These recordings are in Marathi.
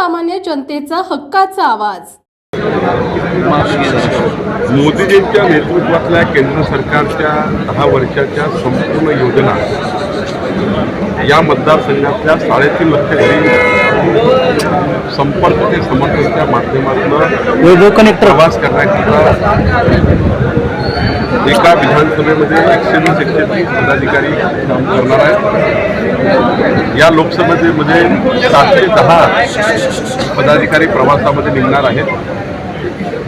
सर्वसामान्य जनतेचा हक्काचा आवाज. मोदीजींच्या नेतृत्वातल्या केंद्र सरकारच्या दहा वर्षाच्या संपूर्ण योजना या मतदारसंघातल्या साडेतीन लक्ष घरी संपर्क ते समर्थनच्या माध्यमातून प्रवास करण्याकरता एका विधानसभेमध्ये एकशे वीस एकशे तीस पदाधिकारी काम करणार आहेत. या लोकसभेमध्ये सातशे दहा पदाधिकारी प्रवासामध्ये निघणार आहेत.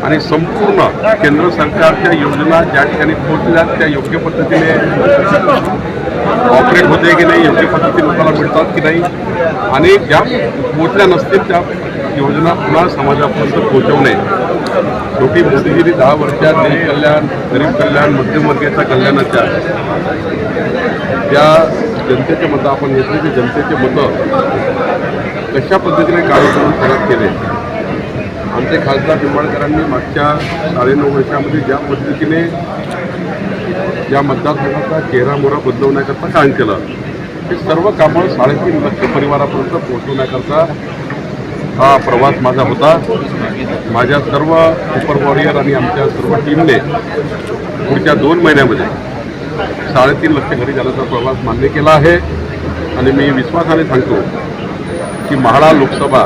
आणि संपूर्ण केंद्र सरकारच्या योजना ज्या ठिकाणी पोहोचल्या त्या योग्य पद्धतीने ऑपरेट होते की नाही योग्य पद्धतीने लोकांना मिळतात की नाही आणि ज्या पोहोचल्या नसतील त्या योजना पुन्हा समाजापर्यंत पोहोचवणे शेवटी मोदीजींनी दहा वर्षात गरीब कल्याण गरीब कल्याण मध्यमवर्गीयाच्या कल्याणाच्या त्या जनतेचे मतं आपण घेतले ते जनतेचे मतं कशा पद्धतीने काम करून परत केले? आमचे खासदार निंबाळकरांनी मागच्या साडेनऊ वर्षामध्ये ज्या पद्धतीने या मतदारसंघाचा चेहरामोहरा बदलवण्याकरता काम केलं हे सर्व कामं साडेतीन लक्ष परिवारापर्यंत पोहोचवण्याकरता हा प्रवास माझा होता. माझ्या सर्व सुपर वॉरियर आणि आमच्या सर्व टीमने पुढच्या दोन महिन्यामध्ये साडेतीन लक्ष घरी जाण्याचा प्रवास मान्य केला आहे. आणि मी विश्वासाने सांगतो की महाडा लोकसभा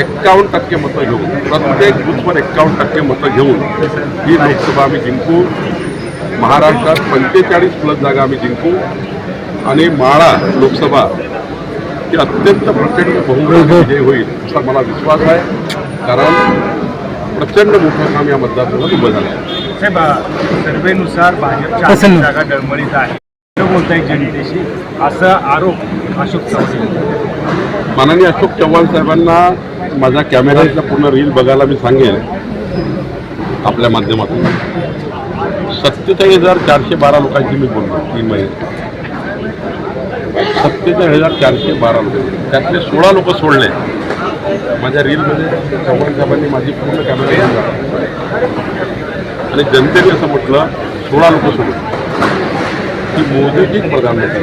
एक्कावन्न टक्के मतं घेऊन प्रत्येक बुथवर एक्कावन्न टक्के मतं घेऊन ही लोकसभा आम्ही जिंकू. महाराष्ट्रात पंचेचाळीस प्लस जागा आम्ही जिंकू. आणि माळा लोकसभा ही अत्यंत प्रचंड बहुमत विजय होईल. असा मला विश्वास आहे. कारण प्रचंड मोठं काम या मतदारसंघात उभं झालं आहे. साहेब सर्वेनुसार भाजपच्या जागा डळमळीत आहे. न बोलताय जनतेशी. असा आरोप अशोक चव्हाण माननीय अशोक चव्हाण साहेबांना माझ्या कॅमेऱ्यातला पूर्ण रील बघायला मी सांगेन आपल्या माध्यमातून. सत्तेचाळीस हजार चारशे बारा लोकांची मी बोललो तीन महिने. सत्तेचाळीस हजार चारशे बारा लोक. त्यातले सोळा लोक सोडले. माझ्या रीलमध्ये चव्हाण साहेबांनी माझी पूर्ण कॅमेरा आणि जनतेने असं म्हटलं सोळा लोक सुरू की मोदीजीच प्रधानमंत्री.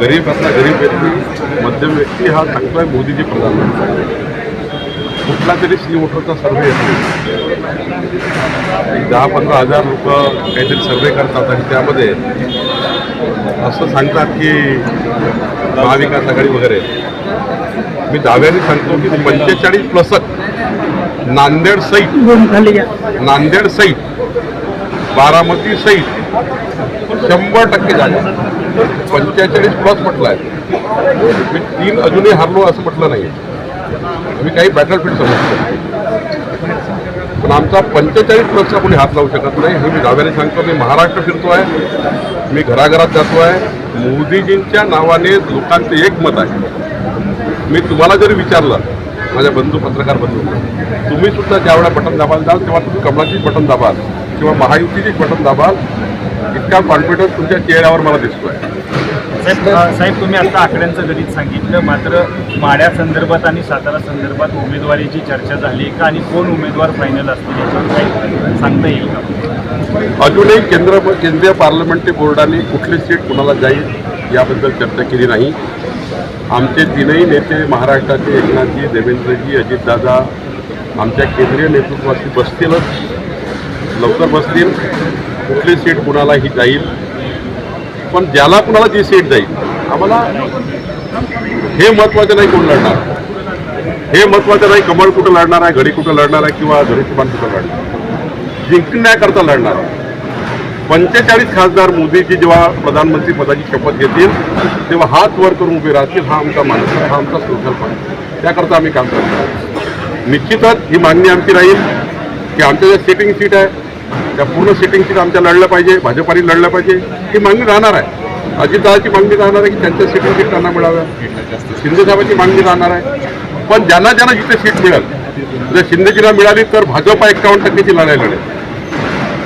गरीब असला गरीब व्यक्ती मध्यम व्यक्ती हा सांगतोय मोदीजी प्रधानमंत्री. कुठला तरी सी वोटरचा सर्वे येतो. एक दहा पंधरा हजार लोक काहीतरी सर्वे करतात आणि त्यामध्ये असं सांगतात की महाविकास आघाडी वगैरे. मी दाव्याने सांगतो की पंचेचाळीस प्लसक नांदेड सहित नांदेड सहित बारामती सहित शंभर टक्के झाले पंचेचाळीस प्लस म्हटलं आहे मी तीन अजूनही हरलो असं म्हटलं नाही मी काही बॅटलफील्ड समजतो पण आमचा पंचेचाळीस प्लसचा कोणी हात लावू शकत नाही हे मी दाव्याने सांगतो. मी महाराष्ट्र फिरतो आहे मी घराघरात जातो आहे मोदीजींच्या नावाने लोकांचं एक मत आहे. मी तुम्हाला जरी विचारलं माझ्या बंधू पत्रकार बंधू तुम्ही सुद्धा ज्यावेळेला बटन दाबाल जाल तेव्हा तुम्ही कमळाचीच बटन दाबाल किंवा महायुतीचीच बटन दाबाल इतका कॉन्फिडन्स तुमच्या चेहऱ्यावर मला दिसतोय. साहेब साहेब तुम्ही आता आकड्यांचं गणित सांगितलं मात्र माड्या संदर्भात आणि सातारा संदर्भात उमेदवारीची चर्चा झाली का आणि कोण उमेदवार फायनल असतील याच्यावर काही सांगता येईल का? अजूनही केंद्र केंद्रीय पार्लमेंटरी बोर्डाने कुठली सीट कुणाला जाईल याबद्दल चर्चा केली नाही. आमचे तीनही नेते महाराष्ट्राचे एकनाथजी देवेंद्रजी अजितदादा आमच्या केंद्रीय नेतृत्वाशी बसतीलच. लवकर बसतील. कुठली सीट कुणालाही जाईल. पण ज्याला कुणाला जी सीट जाईल आम्हाला हे महत्त्वाचं नाही कोण लढणार. हे महत्त्वाचं नाही कमळ कुठं लढणार आहे घडी कुठं लढणार आहे किंवा घरी कुठं लढणार. जिंकण्याकरता लढणार. पंचेचाळीस खासदार मोदीजी जेव्हा प्रधानमंत्री पदाची शपथ घेतील तेव्हा हात वर करून उभे राहतील हा आमचा मानस हा आमचा संकल्प आहे त्याकरता आम्ही काम करतो. निश्चितच ही मागणी आमची राहील की आमच्या ज्या सिटिंग सीट आहे त्या पूर्ण सिटिंग सीट आमच्या लढल्या पाहिजे भाजपाने लढल्या पाहिजे ही मागणी राहणार आहे. अजितदाची मागणी राहणार आहे की त्यांच्या सिटिंग सीट त्यांना मिळाव्या शिंदेसाहेबांची मागणी राहणार आहे. पण ज्यांना ज्यांना जिथे सीट मिळेल जर शिंदेजीला मिळाली तर भाजपा एक्कावन्न टक्केची लढाई लढेल.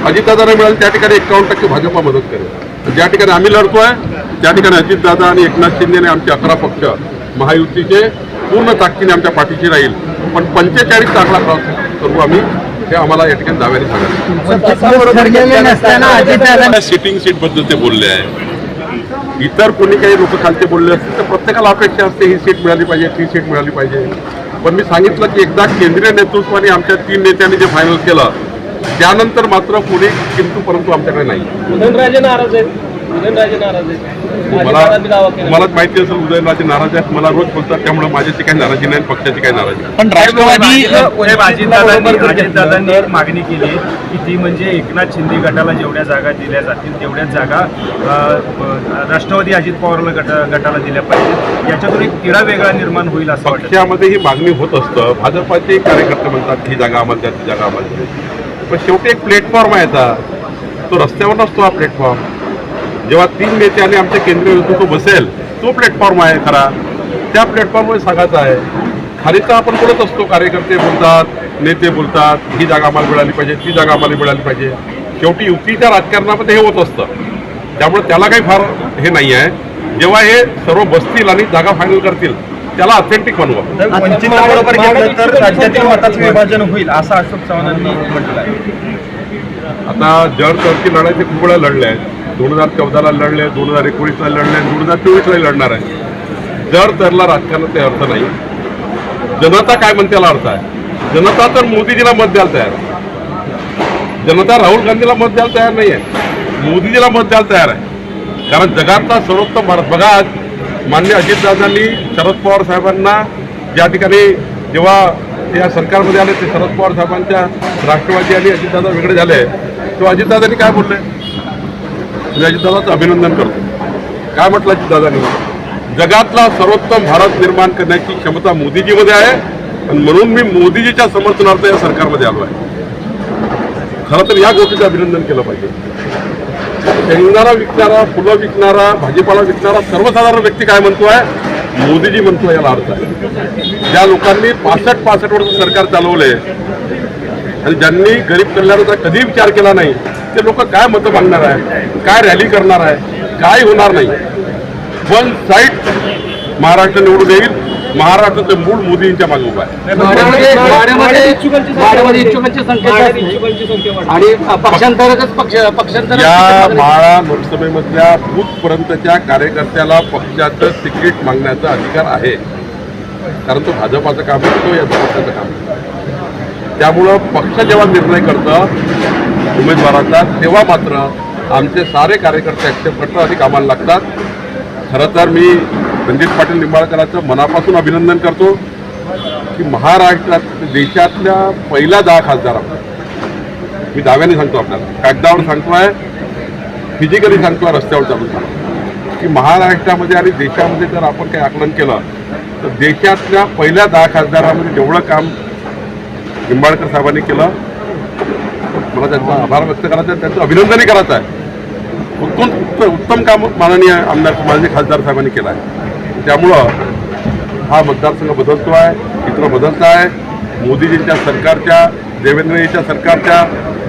अजितदादांना मिळाली त्या ठिकाणी एक्कावन्न टक्के भाजपा मदत करेल. ज्या ठिकाणी आम्ही लढतोय त्या ठिकाणी अजितदादा आणि एकनाथ शिंदे आणि आमचे अकरा पक्ष महायुतीचे पूर्ण ताकदीने आमच्या पाठीशी राहील. पण पंचेचाळीस आकडा क्रॉस करू आम्ही हे आम्हाला या ठिकाणी दाव्याने सांगायचं सिटिंग सीटबद्दल ते बोलले आहे. इतर कोणी काही लोक खालचे बोलले असतील तर प्रत्येकाला अपेक्षा असते ही सीट मिळाली पाहिजे ती सीट मिळाली पाहिजे. पण मी सांगितलं की एकदा केंद्रीय नेतृत्वाने आमच्या तीन नेत्यांनी जे फायनल केलं त्यानंतर मात्र पुढे किंतु परंतु आमच्याकडे नाही. उदयनराजे नाराज आहेत. उदयनराजे नाराज आहेत. मला माहिती असेल उदयनराजे नाराज आहेत. मला रोज बोलतात त्यामुळे माझ्याची काही नाराजी नाही पक्षाची काही नाराजी नाही. पण राष्ट्रवादी एक मागणी केली की ती म्हणजे एकनाथ शिंदे गटाला जेवढ्या जागा दिल्या जातील तेवढ्याच जागा राष्ट्रवादी अजित पवारला गट गटाला दिल्या पाहिजेत. याच्यातून एक तिढा वेगळा निर्माण होईल असं वाटतं. पक्षामध्ये ही मागणी होत असतं. भाजपाचे कार्यकर्ते म्हणतात ही जागा आम्हाला द्या ती जागा आम्हाला पण शेवटी एक प्लॅटफॉर्म आहे याचा तो रस्त्यावर नसतो हा प्लॅटफॉर्म. जेव्हा तीन नेते आणि आमच्या केंद्रीय नेतृत्व बसेल तो प्लॅटफॉर्म आहे खरा. त्या प्लॅटफॉर्मवर सांगायचं आहे खाली तर आपण बोलत असतो कार्यकर्ते बोलतात नेते बोलतात ही जागा आम्हाला मिळाली पाहिजे ती जागा आम्हाला मिळाली पाहिजे. शेवटी युतीच्या राजकारणामध्ये हे होत असतं. त्यामुळे त्याला काही फार हे नाही आहे जेव्हा हे सर्व बसतील आणि जागा फायनल करतील त्याला ऑथेंटिक बनवा. तर वंचितला बरोबर घेतलं तर राज्यातील मताचं विभाजन होईल असं अशोक चव्हाणांनी म्हटलं आहे. आता जर लढाई ते खूप वेळा लढले आहेत. दोन हजार चौदाला लढले दोन हजार एकोणीसला लढले दोन हजार चोवीसलाही लढणार आहे जर तरला राजकारणात काही अर्थ नाही जनता काय म्हणते त्याला अर्थ आहे? जनता तर मोदीजीला मत द्यायला तयार आहे. जनता राहुल गांधीला मत द्यायला तयार नाही आहे मोदीजीला मत द्यायला तयार आहे. कारण जगातला सर्वोत्तम भारत बघा आज मान्य अजितदादांनी शरद पवार साहेबांना ज्या ठिकाणी जेव्हा या सरकारमध्ये आले ते शरद पवार साहेबांच्या राष्ट्रवादी आणि अजितदादा वेगळे झाले तो अजितदादांनी काय बोलले? मी अजितदादाचं अभिनंदन करतो. काय म्हटलं अजितदादांनी? जगातला सर्वोत्तम भारत निर्माण करण्याची क्षमता मोदीजीमध्ये आहे आणि म्हणून मी मोदीजीच्या समर्थनार्थ या सरकारमध्ये आलो आहे. खरं तर या गोष्टीचं अभिनंदन केलं पाहिजे. शेंगदारा विकणारा फुलं विकणारा भाजीपाला विकणारा सर्वसाधारण व्यक्ती काय म्हणतो आहे मोदीजी म्हणतो याला अर्थ आहे. ज्या लोकांनी पासष्ट पासष्ट वर्ष सरकार चालवले आणि ज्यांनी गरीब कल्याणाचा कधी विचार केला नाही ते लोक काय मतं मागणार आहे? काय रॅली करणार आहे? काय होणार नाही? वन साईड महाराष्ट्र निवडून येईल. महाराष्ट्राचं मूळ मोदींच्या मागे उभा आहे. या माळा लोकसभेमधल्या बूथपर्यंतच्या कार्यकर्त्याला पक्षाचं तिकीट मागण्याचा अधिकार आहे. कारण तो भाजपाचं काम असतो या पक्षाचं काम. त्यामुळं पक्ष जेव्हा निर्णय करतं उमेदवाराचा तेव्हा मात्र आमचे सारे कार्यकर्ते ॲक्सेप्ट करतात आणि कामाला लागतात. खरं तर मी रणजित पाटील निंबाळकरांचं मनापासून अभिनंदन करतो की महाराष्ट्रात देशातल्या पहिला दहा खासदारांना मी दाव्याने सांगतो आपल्याला. कागदावर सांगतोय फिजिकली सांगतोय रस्त्यावर चालून सांगतो की महाराष्ट्रामध्ये आणि देशामध्ये जर आपण काही आकलन केलं तर देशातल्या पहिल्या दहा खासदारामध्ये जेवढं काम निंबाळकर साहेबांनी केलं मला त्यांचा आभार व्यक्त करायचा आहे. त्यांचं अभिनंदनही करायचं आहे. उत्तम उत्तम उत्तम काम माननीय आमदार माननीय खासदार साहेबांनी केलं आहे. त्यामुळं हा मतदारसंघ बदलतो आहे चित्र बदलतं आहे. मोदीजींच्या सरकारच्या देवेंद्रजीच्या सरकारच्या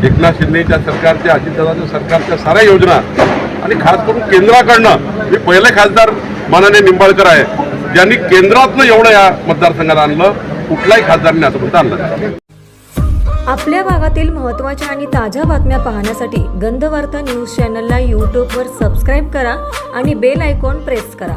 एकनाथ शिंदेच्या सरकारच्या अजितदादांच्या सरकारच्या साऱ्या योजना आणि खास करून केंद्राकडनं मी पहिले खासदार मानाने निंबाळकर आहे ज्यांनी केंद्रातनं एवढं या मतदारसंघाला आणलं कुठल्याही खासदारांनी आतापर्यंत आणलं नाही. आपल्या भागातील महत्त्वाच्या आणि ताज्या बातम्या पाहण्यासाठी गंधवार्ता न्यूज चॅनलला यूट्यूबवर सबस्क्राईब करा आणि बेल आयकॉन प्रेस करा.